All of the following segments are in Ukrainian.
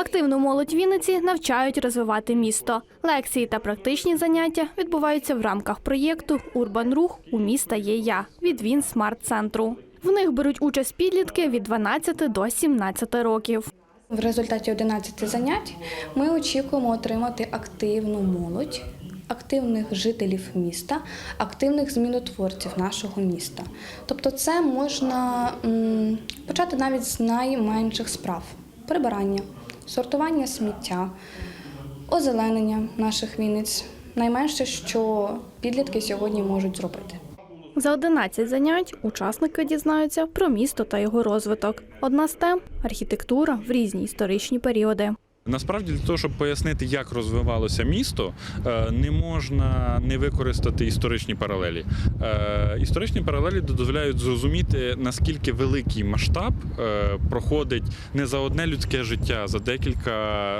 Активну молодь Вінниці навчають розвивати місто. Лекції та практичні заняття відбуваються в рамках проєкту Урбан Рух у міста є я від Він Смарт Центру. В них беруть участь підлітки від 12 до 17 років. В результаті 11 занять ми очікуємо отримати активну молодь, активних жителів міста, активних змінотворців нашого міста. Тобто, це можна почати навіть з найменших справ: прибирання, сортування сміття, озеленення наших Вінниць. Найменше, що підлітки сьогодні можуть зробити. За 11 занять учасники дізнаються про місто та його розвиток. Одна з тем архітектура в різні історичні періоди. Насправді для того, щоб пояснити, як розвивалося місто, е, не можна не використати історичні паралелі. Е, Історичні паралелі дозволяють зрозуміти, наскільки великий масштаб е, проходить не за одне людське життя, за декілька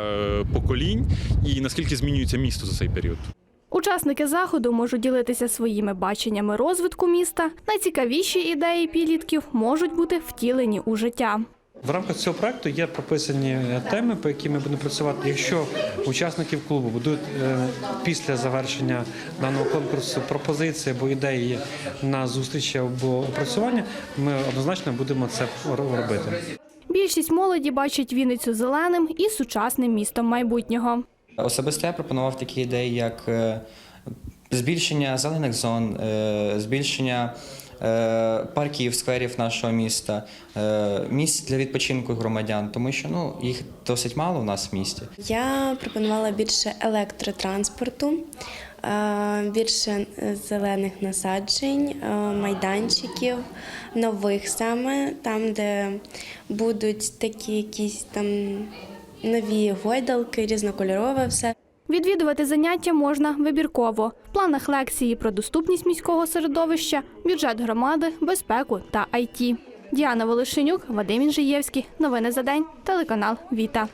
поколінь, і наскільки змінюється місто за цей період. Учасники заходу можуть ділитися своїми баченнями розвитку міста. Найцікавіші ідеї підлітків можуть бути втілені у життя. В рамках цього проекту є прописані е, теми, по яким ми будемо працювати. Якщо учасників клубу будуть е, після завершення даного конкурсу пропозиції або ідеї на зустрічі або опрацювання, ми однозначно будемо це робити. Більшість молоді бачить Вінницю зеленим і сучасним містом майбутнього. Особисто я пропонував такі ідеї, як е, збільшення зелених зон, збільшення парків, скверів нашого міста, е, місць для відпочинку громадян, тому що ну їх досить мало у нас в місті. Я пропонувала більше електротранспорту, е, більше зелених насаджень, е, майданчиків, нових саме, там, де будуть такі якісь там нові гойдалки, різнокольорове все. Відвідувати заняття можна вибірково. В планах лекції про доступність міського середовища, бюджет громади, безпеку та ІТ. Діана Волошенюк, Вадим Інжиєвський. Новини за день. Телеканал Віта.